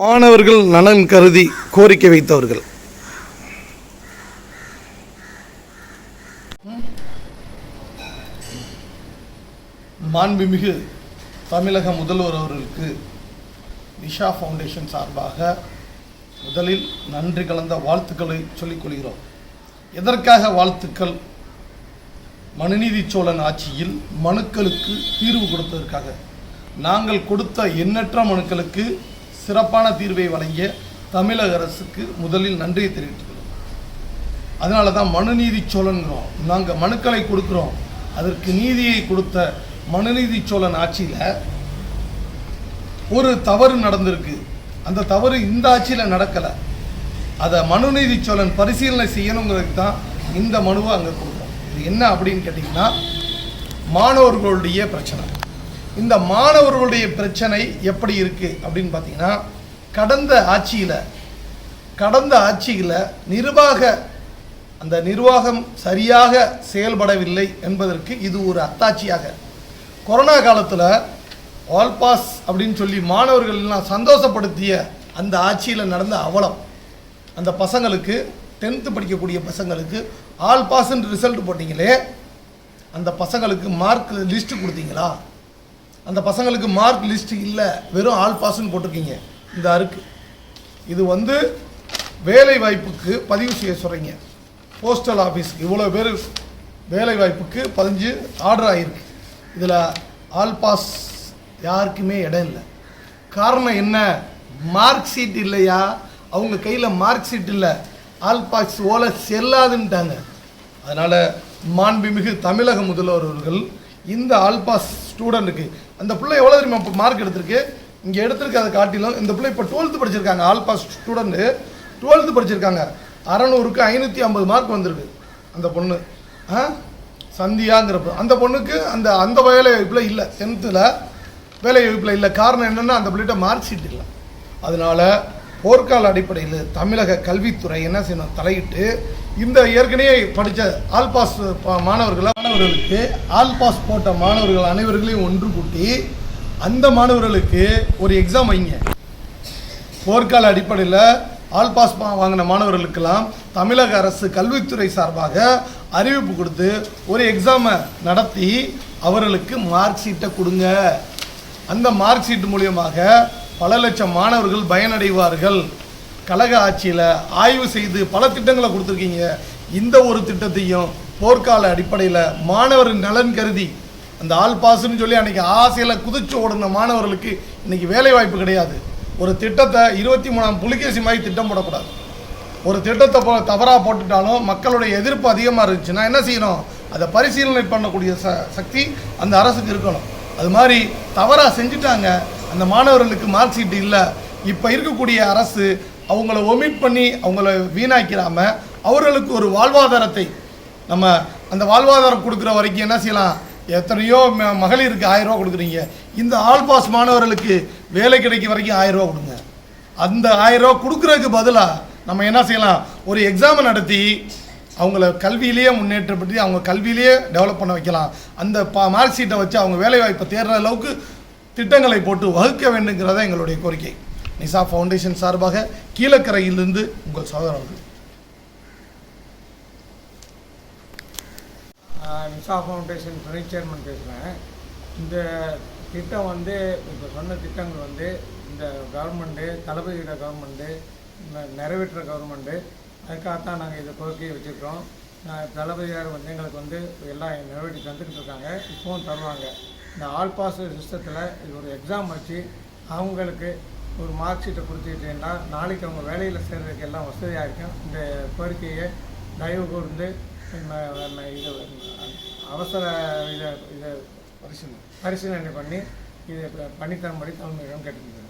மாணவர்கள் நலன் கருதி கோரிக்கை வைத்தவர்கள். மாண்புமிகு தமிழக முதல்வர் அவர்களுக்கு நிஷா ஃபவுண்டேஷன் சார்பாக முதலில் நன்றி கலந்த வாழ்த்துக்களை சொல்லிக் கொள்கிறோம். எதற்காக வாழ்த்துக்கள்? மனுநீதி சோழன் ஆட்சியில் மனுக்களுக்கு தீர்வு கொடுத்ததற்காக. நாங்கள் கொடுத்த எண்ணற்ற மனுக்களுக்கு சிறப்பான தீர்வை வழங்கிய தமிழக அரசுக்கு முதலில் நன்றியை தெரிவித்துக்கிறோம் அதனால தான் மனுநீதி சோழன்கிறோம். நாங்கள் மனுக்களை கொடுக்குறோம். அதற்கு நீதியை கொடுத்த மனுநீதி சோழன் ஆட்சியில் ஒரு தவறு நடந்திருக்கு. அந்த தவறு இந்த ஆட்சியில் நடக்கலை. அதை மனுநீதி சோழன் பரிசீலனை செய்யணுங்கிறதுக்கு தான் இந்த மனுவை அங்கே கொடுக்குறோம் இது என்ன அப்படின்னு கேட்டிங்கன்னா மாணவர்களுடைய பிரச்சனை. இந்த மாணவர்களுடைய பிரச்சனை எப்படி இருக்குது அப்படின்னு பார்த்தீங்கன்னா கடந்த ஆட்சியில் கடந்த ஆட்சியில் நிர்வாக அந்த நிர்வாகம் சரியாக செயல்படவில்லை என்பதற்கு இது ஒரு அத்தாட்சியாக. கொரோனா காலத்தில் ஆல் பாஸ் அப்படின்னு சொல்லி மாணவர்கள் எல்லாம் சந்தோஷப்படுத்திய அந்த ஆட்சியில் நடந்த அவலம் அந்த பசங்களுக்கு டென்த்து படிக்கக்கூடிய பசங்களுக்கு ஆல் பாஸ்ன்னு ரிசல்ட் போட்டிங்களே அந்த பசங்களுக்கு மார்க் லிஸ்ட்டு கொடுத்தீங்களா? அந்த பசங்களுக்கு மார்க் லிஸ்ட் இல்லை வெறும் ஆல் பாஸ்ன்னு போட்டிருக்கீங்க. இந்த அருக்கு இது வந்து வேலை வாய்ப்புக்கு பதிவு செய்ய சொல்கிறீங்க போஸ்டல் ஆஃபீஸ்க்கு இவ்வளோ பேர் வேலை வாய்ப்புக்கு பதிஞ்சு ஆர்டர் ஆகிருக்கு இதில் ஆல் பாஸ் யாருக்குமே இடம் இல்லை. காரணம் என்ன? மார்க் ஷீட் இல்லையா? அவங்க கையில் மார்க் ஷீட் இல்லை. ஆல் பாஸ் ஓலை செல்லாதுன்ட்டாங்க. அதனால் மாண்புமிகு தமிழக முதல்வர் அவர்கள் இந்த ஆல்பாஸ் ஸ்டூடெண்ட்டுக்கு அந்த பிள்ளை எவ்வளோ தெரியுமா இப்போ மார்க் எடுத்திருக்கு? இங்கே எடுத்திருக்கிறத காட்டிலும் இந்த பிள்ளை இப்போ டுவெல்த்து படிச்சிருக்காங்க ஆல் பாஸ் ஸ்டூடெண்ட்டு டுவெல்த்து படிச்சிருக்காங்க. அறநூறுக்கு ஐநூற்றி ஐம்பது மார்க் வந்திருக்கு. அந்த பொண்ணு. ஆ? சந்தியாங்கிறப்ப. அந்த பொண்ணுக்கு அந்த அந்த வேலை வாய்ப்பில் இல்லை. டென்த்தில் வேலை வாய்ப்பில் இல்லை. காரணம் என்னென்னா அந்த பிள்ளைகிட்ட மார்க் ஷீட் இல்லை. அதனால் போர்க்கால அடிப்படையில் தமிழக கல்வித்துறை என்ன செய்யணும் தலையிட்டு இந்த ஏற்கனவே படித்த ஆல் பாஸ் ப- மாணவர்களை மாணவர்களுக்கு ஆல் பாஸ் போட்ட மாணவர்கள் அனைவர்களையும் ஒன்று கூட்டி அந்த மாணவர்களுக்கு ஒரு எக்ஸாம் வைங்க. போர்க்கால அடிப்படையில் ஆல் பாஸ் வாங்கின மாணவர்களுக்கெல்லாம் தமிழக அரசு கல்வித்துறை சார்பாக அறிவிப்பு கொடுத்து ஒரு எக்ஸாமை நடத்தி அவர்களுக்கு மார்க் ஷீட்டை கொடுங்க. அந்த மார்க் ஷீட் மூலியமாக பல லட்சம் மாணவர்கள் பயனடைவார்கள். கழக ஆட்சியில் ஆய்வு செய்து பல திட்டங்களை கொடுத்துருக்கீங்க. இந்த ஒரு திட்டத்தையும் போர்க்கால அடிப்படையில் மாணவர் நலன் கருதி அந்த ஆள் பாஸ்ன்னு சொல்லி அன்றைக்கி ஆசையில் குதிச்சு ஓடுன மாணவர்களுக்கு இன்றைக்கி வேலை வாய்ப்பு கிடையாது. ஒரு திட்டத்தை இருபத்தி மூணாம் புலிகேசி மாதிரி திட்டம் போடக்கூடாது. ஒரு திட்டத்தை போ தவறாக போட்டுட்டாலும் மக்களுடைய எதிர்ப்பு அதிகமாக இருந்துச்சுன்னா என்ன செய்யணும்? அதை பரிசீலனை பண்ணக்கூடிய ச சக்தி அந்த அரசுக்கு இருக்கணும். அது மாதிரி தவறாக செஞ்சுட்டாங்க. அந்த மாணவர்களுக்கு மார்க் ஷீட் இல்லை. இப்போ இருக்கக்கூடிய அரசு அவங்கள ஒமிட் பண்ணி அவங்கள வீணாக்கிறாமல் அவர்களுக்கு ஒரு வாழ்வாதாரத்தை நம்ம அந்த வாழ்வாதாரம் கொடுக்குற வரைக்கும் என்ன செய்யலாம்? எத்தனையோ மகளிருக்கு ஆயிரம் ரூபா கொடுக்குறீங்க. இந்த ஆல் பாஸ் மாணவர்களுக்கு வேலை கிடைக்க வரைக்கும் ஆயிரம் ரூபா கொடுங்க. அந்த ஆயிரம் ரூபா கொடுக்குறதுக்கு பதிலாக நம்ம என்ன செய்யலாம்? ஒரு எக்ஸாமை நடத்தி அவங்கள கல்வியிலேயே முன்னேற்றப்பட்டு அவங்க கல்வியிலேயே டெவலப் பண்ண வைக்கலாம். அந்த பா மார்க் ஷீட்டை வச்சு அவங்க வேலைவாய்ப்பை தேடுற அளவுக்கு திட்டங்களை போட்டு வகுக்க வேண்டுங்கிறத எங்களுடைய கோரிக்கை. நிசா ஃபவுண்டேஷன் சார்பாக கீழக்கரையிலிருந்து உங்கள் சகோதரர்கள். நிசா நிஷா ஃபவுண்டேஷன் துணை சேர்மன் பேசுகிறேன் இந்த திட்டம் வந்து இப்போ சொன்ன திட்டங்கள் வந்து இந்த கவர்மெண்ட்டு தளபதியோட கவர்மெண்ட்டு நிறைவேற்ற கவர்மெண்ட்டு அதுக்காகத்தான் நாங்கள் இதை கோரிக்கையை வச்சுருக்கோம் தளபதியார் வந்து எங்களுக்கு வந்து எல்லாம் நிறைவேற்றி தந்துக்கிட்டு இருக்காங்க. இப்போவும் தருவாங்க. இந்த ஆல் பாஸ் சிஸ்டத்தில் இது ஒரு எக்ஸாம் வச்சு அவங்களுக்கு ஒரு மார்க் ஷீட்டை கொடுத்துக்கிட்டீங்கன்னா நாளைக்கு அவங்க வேலையில் சேர்றதுக்கு எல்லாம் வசதியாக இருக்கும். இந்த கோரிக்கையை தயவு கூர்ந்து இது அவசர இதை இதை பரிசீலனை. பரிசீலனை பண்ணி இதை பண்ணித்தரும்படி தலைமையிடம் கேட்டுக்கிறேன்